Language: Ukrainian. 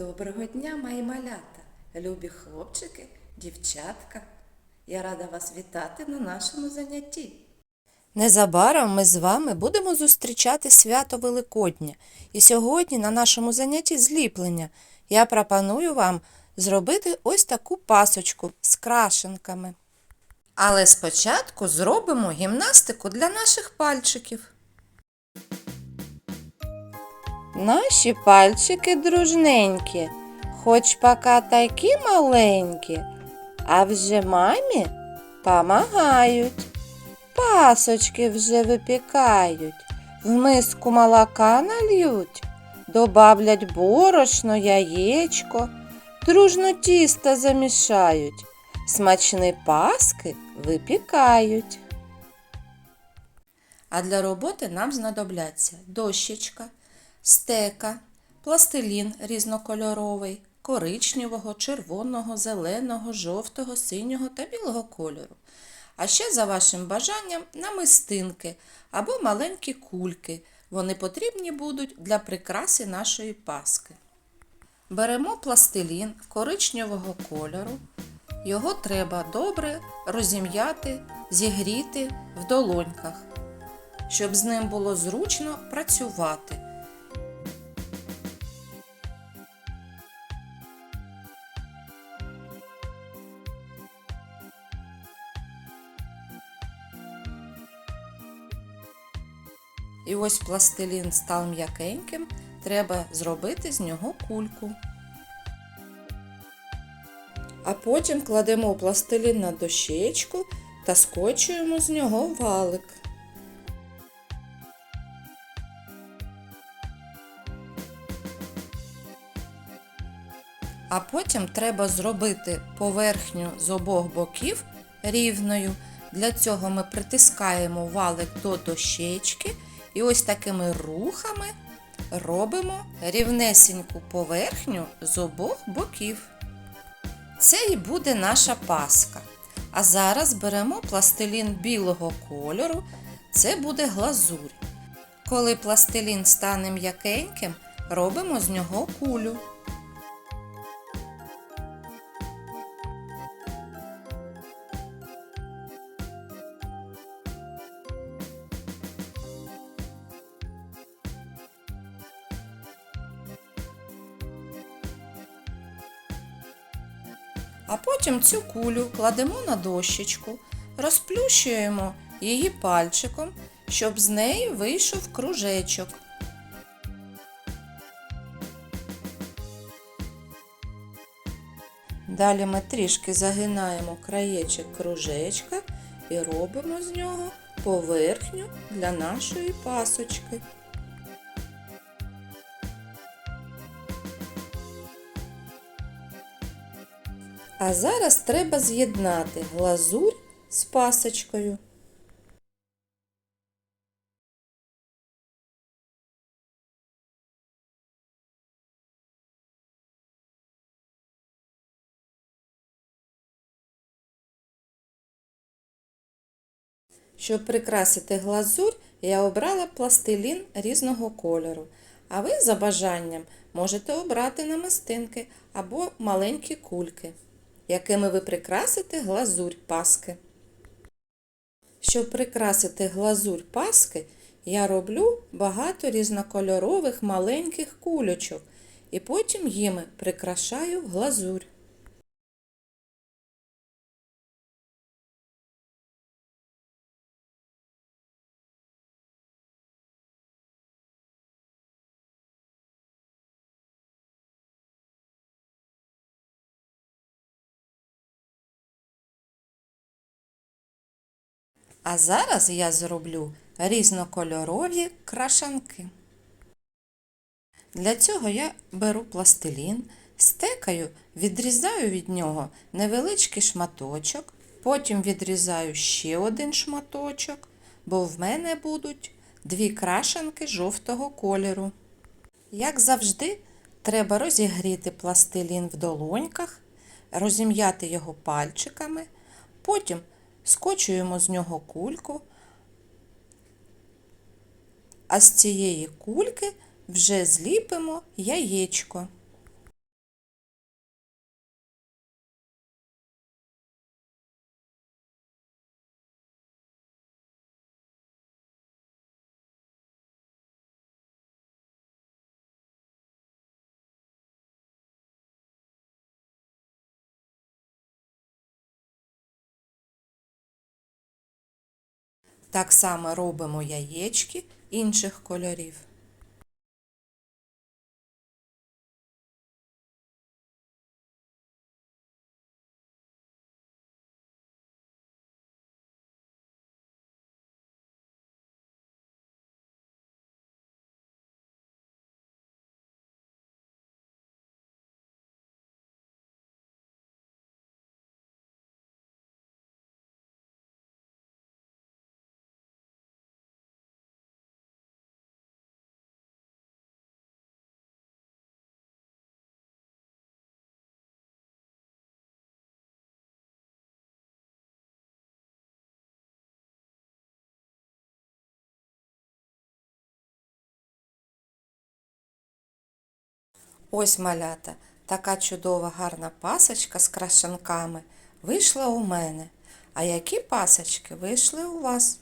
Доброго дня, мої малята, любі хлопчики, дівчатка. Я рада вас вітати на нашому занятті. Незабаром ми з вами будемо зустрічати свято Великодня. І сьогодні на нашому занятті зліплення я пропоную вам зробити ось таку пасочку з крашенками. Але спочатку зробимо гімнастику для наших пальчиків. Наші пальчики дружненькі, хоч пока такі маленькі, а вже мамі помагають. Пасочки вже випікають, в миску молока нальють, добавлять борошно, яєчко, дружно тісто замішають, смачні паски випікають. А для роботи нам знадобляться дощечка, стека, пластилін різнокольоровий, коричневого, червоного, зеленого, жовтого, синього та білого кольору. А ще за вашим бажанням намистинки або маленькі кульки. Вони потрібні будуть для прикраси нашої паски. Беремо пластилін коричневого кольору. Його треба добре розім'яти, зігріти в долоньках, щоб з ним було зручно працювати. І ось пластилін став м'якеньким, треба зробити з нього кульку. А потім кладемо пластилін на дощечку та скочуємо з нього валик. А потім треба зробити поверхню з обох боків рівною. Для цього ми притискаємо валик до дощечки і ось такими рухами робимо рівнесеньку поверхню з обох боків. Це і буде наша паска. А зараз беремо пластилін білого кольору, це буде глазурь. Коли пластилін стане м'якеньким, робимо з нього кулю. А потім цю кулю кладемо на дощечку, розплющуємо її пальчиком, щоб з неї вийшов кружечок. Далі ми трішки загинаємо краєчок кружечка і робимо з нього поверхню для нашої пасочки. А зараз треба з'єднати глазурь з пасочкою. Щоб прикрасити глазурь, я обрала пластилін різного кольору. А ви за бажанням можете обрати намистинки або маленькі кульки якими ви прикрасите глазурь паски. Щоб прикрасити глазурь паски, я роблю багато різнокольорових маленьких кульочок і потім їми прикрашаю глазурь. А зараз я зроблю різнокольорові крашанки. Для цього я беру пластилін, стекаю, відрізаю від нього невеличкий шматочок, потім відрізаю ще один шматочок, бо в мене будуть дві крашанки жовтого кольору. Як завжди, треба розігріти пластилін в долоньках, розім'яти його пальчиками, потім скочуємо з нього кульку, а з цієї кульки вже зліпимо яєчко. Так само робимо яєчки інших кольорів. Ось малята, така чудова гарна пасочка з крашенками вийшла у мене. А які пасочки вийшли у вас?